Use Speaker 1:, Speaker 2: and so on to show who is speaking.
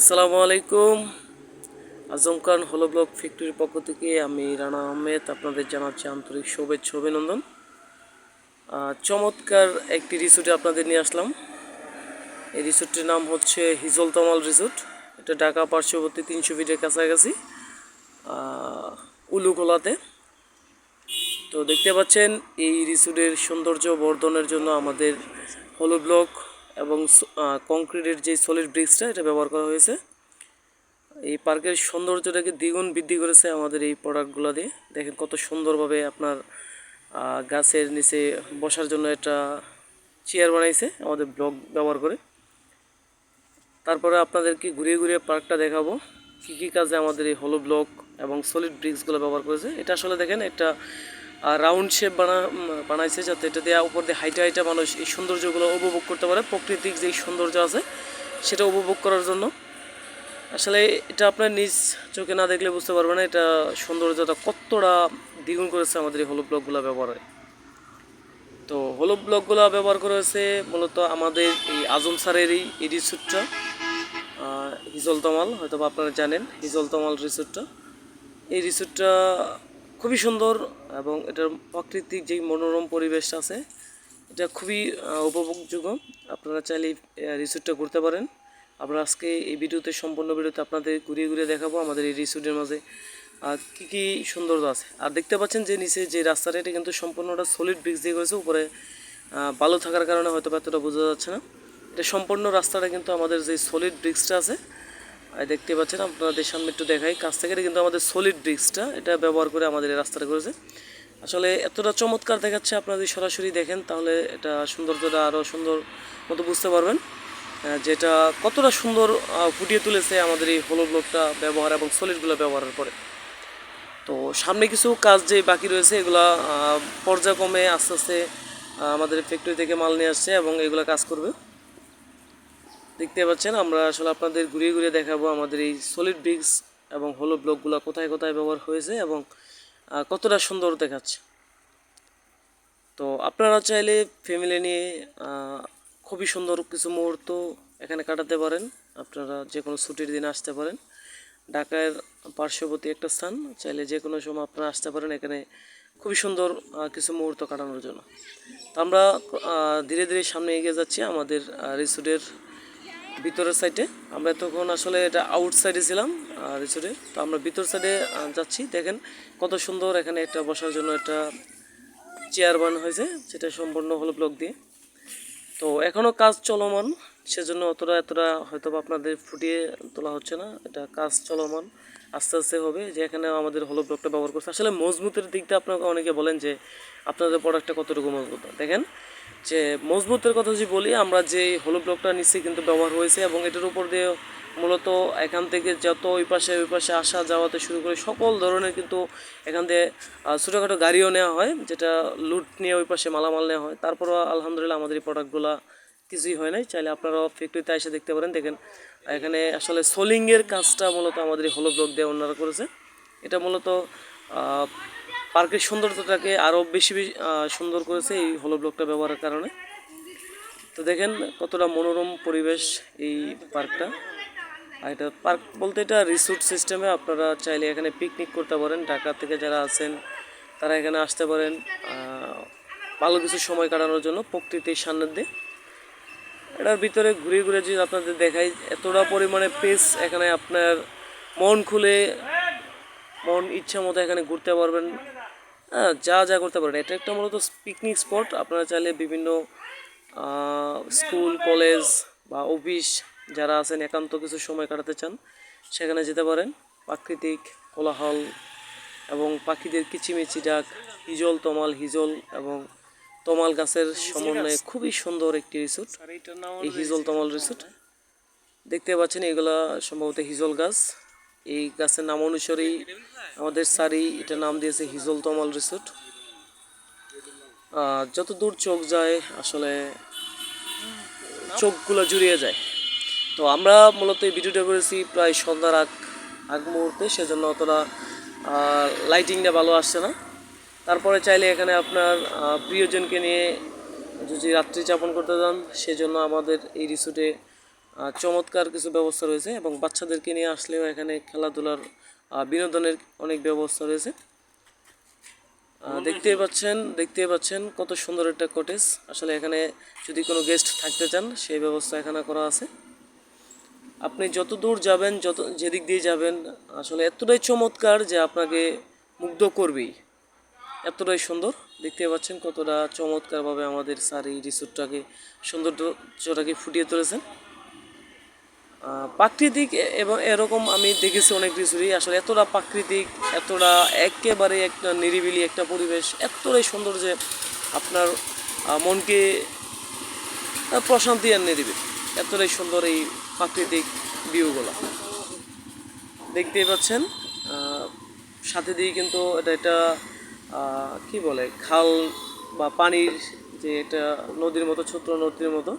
Speaker 1: আসসালামু আলাইকুম। আজম খান হলো ব্লক ফ্যাক্টরির পক্ষ থেকে। আমি রানা আহমেদ আপনাদের জানাচ্ছি আন্তরিক শুভেচ্ছা অভিনন্দন। চমৎকার একটি রিসোর্টে আপনাদের নিয়ে আসলাম। এই রিসোর্টটির নাম হচ্ছে হিজল তমাল রিসোর্ট এটা ঢাকা পার্শ্ববর্তী তিনশো ফিটের কাছাকাছি আহ, উলুখোলাতে তো দেখতে পাচ্ছেন এই রিসোর্টের সৌন্দর্য বর্ধনের জন্য আমাদের হলো ব্লক এবং কংক্রিটের যে সলিড ব্রিক্সটা এটা ব্যবহার করা হয়েছে। এই পার্কের সৌন্দর্যটাকে দ্বিগুণ বৃদ্ধি করেছে আমাদের এই প্রোডাক্টগুলো দিয়ে। দেখেন কত সুন্দরভাবে আপনার গাছের নিচে বসার জন্য একটা চেয়ার বানাইছে আমাদের ব্লক ব্যবহার করে। তারপরে আপনাদেরকে ঘুরিয়ে ঘুরিয়ে পার্কটা দেখাবো। কী কী কাজে আমাদের এই হলো ব্লক এবং সলিড ব্রিক্সগুলো ব্যবহার করেছে। এটা আসলে দেখেন একটা রাউন্ড শেপ বানা বানাইছে যাতে এটা দিয়ে উপর দিয়ে হাইটা হাইটা মানুষ এই সৌন্দর্যগুলো উপভোগ করতে পারে। প্রকৃতিক যেই সৌন্দর্য আছে, সেটা উপভোগ করার জন্য। আসলে এটা আপনার নিজ চোখে না দেখলে বুঝতে পারবে না, এটা সৌন্দর্যটা কতটা দ্বিগুণ করেছে আমাদের এই হলো ব্লকগুলো ব্যবহারে। তো হলো ব্লকগুলো ব্যবহার করেছে মূলত আমাদের এই আজম স্যারের এই রিসোর্টটা হিজল তমাল হয়তো আপনারা জানেন হিজল তমাল রিসোর্টটা এই রিসোর্টটা খুবই সুন্দর এবং এটার প্রাকৃতিক যেই মনোরম পরিবেশটা আছে, এটা খুবই উপভোগযোগ্য। আপনারা চাইলে রিসোর্টটা ঘুরতে পারেন। আমরা আজকে এই ভিডিওতে সম্পূর্ণ ভিডিওতে আপনাদের ঘুরিয়ে ঘুরিয়ে দেখাবো আমাদের এই রিসোর্টের মাঝে, আর কী কী সৌন্দর্য আছে। আর দেখতে পাচ্ছেন যে নিচে যে রাস্তাটা, এটা কিন্তু সম্পূর্ণটা সলিড ব্রিক্স দিয়ে করেছে। উপরে বালু থাকার কারণে হয়তো এতটা বোঝা যাচ্ছে না। এটা সম্পূর্ণ রাস্তাটা কিন্তু আমাদের যে সলিড ব্রিক্সটা আছে দেখতে পাচ্ছেন, আপনাদের সামনে একটু দেখাই। কাছ থেকে কিন্তু আমাদের সলিড ব্রিক্সটা এটা ব্যবহার করে আমাদের রাস্তাটা করেছে। আসলে এতটা চমৎকার দেখাচ্ছে আপনারা যদি সরাসরি দেখেন, তাহলে এটা সৌন্দর্যটা আরও সুন্দর মতো বুঝতে পারবেন। যেটা কতটা সুন্দর ফুটিয়ে তুলেছে আমাদের এই হলো ব্লকটা ব্যবহার এবং সলিডগুলো ব্যবহারের পরে। তো সামনে কিছু কাজ যে বাকি রয়েছে, এগুলা পর্যায়ক্রমে আস্তে আস্তে আমাদের ফ্যাক্টরি থেকে মাল নিয়ে আসছে এবং এগুলো কাজ করবে। দেখতে পাচ্ছেন, আমরা আসলে আপনাদের ঘুরিয়ে ঘুরিয়ে দেখাবো আমাদের এই সলিড ব্রিক্স এবং হলো ব্লকগুলো কোথায় কোথায় ব্যবহার হয়েছে এবং কতটা সুন্দর দেখাচ্ছে। তো আপনারা চাইলে ফ্যামিলি নিয়ে খুবই সুন্দর কিছু মুহূর্ত এখানে কাটাতে পারেন। আপনারা যে কোনো ছুটির দিন আসতে পারেন। ঢাকার পার্শ্ববর্তী একটা স্থান, চাইলে যে কোনো সময় আপনারা আসতে পারেন এখানে খুবই সুন্দর কিছু মুহূর্ত কাটানোর জন্য। তো আমরা ধীরে ধীরে সামনে এগিয়ে যাচ্ছি আমাদের রিসোর্টের ভিতরের সাইডে আমরা তখন আসলে এটা আউট সাইডে ছিলাম রিসোর্টে তো আমরা ভিতর সাইডে যাচ্ছি। দেখেন কত সুন্দর এখানে একটা বসার জন্য একটা চেয়ার বানানো হয়েছে, যেটা সম্পূর্ণ হলো ব্লক দিয়ে। তো এখনও কাজ চলমান, সেজন্য অতটা এতটা হয়তো আপনাদের ফুটিয়ে তোলা হচ্ছে না। এটা কাজ চলমান, আস্তে আস্তে হবে, যে এখানে আমাদের হলো ব্লকটা ব্যবহার করছে। আসলে মজবুতের দিকটা আপনাকে অনেকে বলেন যে আপনাদের প্রোডাক্টটা কতটুকু মজবুত। দেখেন যে মজবুতের কথা যদি বলি, আমরা যে হলো ব্লকটা নিচ্ছি কিন্তু ব্যবহার হয়েছে এবং এটার উপর দিয়ে মূলত এখান থেকে যত ওই পাশে ওই পাশে আসা যাওয়াতে শুরু করে সকল ধরনের কিন্তু এখান থেকে ছোটোখাটো গাড়িও নেওয়া হয়, যেটা লুট নিয়ে ওই পাশে মালামাল নেওয়া হয়। তারপরও আলহামদুলিল্লাহ আমাদের এই প্রোডাক্টগুলো কিছুই হয় নাই। চাইলে আপনারাও ফ্যাক্টরিতে এসে দেখতে পারেন। দেখেন, এখানে আসলে সোলিংয়ের কাজটা মূলত আমাদের হলো ব্লক দিয়ে ওনারা করেছে। এটা মূলত পার্কের সৌন্দর্যটাকে আরও বেশি বেশি সুন্দর করেছে এই হলো ব্লকটা ব্যবহারের কারণে। তো দেখেন কতটা মনোরম পরিবেশ এই পার্কটা। আর এটা পার্ক বলতে এটা রিসোর্ট সিস্টেমে আপনারা চাইলে এখানে পিকনিক করতে পারেন। ঢাকা থেকে যারা আছেন, তারা এখানে আসতে পারেন ভালো কিছু সময় কাটানোর জন্য প্রকৃতির সান্নিধ্যে। এটার ভিতরে ঘুরে ঘুরে যদি আপনাদের দেখাই, এতটা পরিমাণে পেস এখানে আপনার মন খুলে মন, ইচ্ছা মতো এখানে ঘুরতে পারবেন। হ্যাঁ যা যা করতে পারেন এটা একটা মূলত পিকনিক স্পট আপনারা চাইলে বিভিন্ন স্কুল কলেজ বা অফিস যারা আছেন, একান্ত কিছু সময় কাটাতে চান, সেখানে যেতে পারেন। প্রাকৃতিক কোলাহল এবং পাখিদের কিচিমিচি ডাক, হিজল তমাল, হিজল এবং তমাল গাছের সমন্বয়ে খুবই সুন্দর একটি রিসোর্ট এই হিজল তমাল রিসোর্ট দেখতে পাচ্ছেন, এগুলা সম্ভবত হিজল গাছ। এই গাছের নাম অনুসারেই আমাদের সারি এটা নাম দিয়েছে হিজল তমাল রিসোর্ট। যত দূর চোখ যায়, আসলে চোখগুলো জুড়িয়ে যায়। তো আমরা মূলত এই ভিডিওটা করেছি প্রায় সন্ধ্যার আগ আগ মুহূর্তে, সেজন্য অতটা লাইটিংটা ভালো আসছে না। তারপরে চাইলে এখানে আপনার প্রিয়জনকে নিয়ে যদি রাত্রি যাপন করতে যান, সেজন্য আমাদের এই রিসোর্টে চমৎকার কিছু ব্যবস্থা রয়েছে এবং বাচ্চাদেরকে নিয়ে আসলেও এখানে খেলাধুলার বিনোদনের অনেক ব্যবস্থা রয়েছে। আহ, দেখতেই পাচ্ছেন দেখতেই পাচ্ছেন কত সুন্দর একটা কটেজ আসলে এখানে যদি কোনো গেস্ট থাকতে চান সেই ব্যবস্থা এখানে করা আছে। আপনি যত দূর যাবেন যত যেদিক দিয়ে যাবেন আসলে এতটাই চমৎকার যে আপনাকে মুগ্ধ করবেই। এতটাই সুন্দর। দেখতে পাচ্ছেন কতটা চমৎকারভাবে আমাদের স্যার এই রিসোর্টটাকে সৌন্দর্যটাকে ফুটিয়ে তুলেছেন। প্রাকৃতিক এবং এরকম আমি দেখেছি অনেক রিসোর্টই আসলে এতটা প্রাকৃতিক, এতটা একেবারে একটা নিরিবিলি একটা পরিবেশ, এতটাই সুন্দর যে আপনার মনকে প্রশান্তি এনে দিবে এতটাই সুন্দর এই প্রাকৃতিক ভিউগুলো দেখতেই পাচ্ছেন সাথে দিয়ে কিন্তু এটা একটা কি বলে, খাল বা পানির যে এটা নদীর মতো, ছোট্ট নদীর মতো।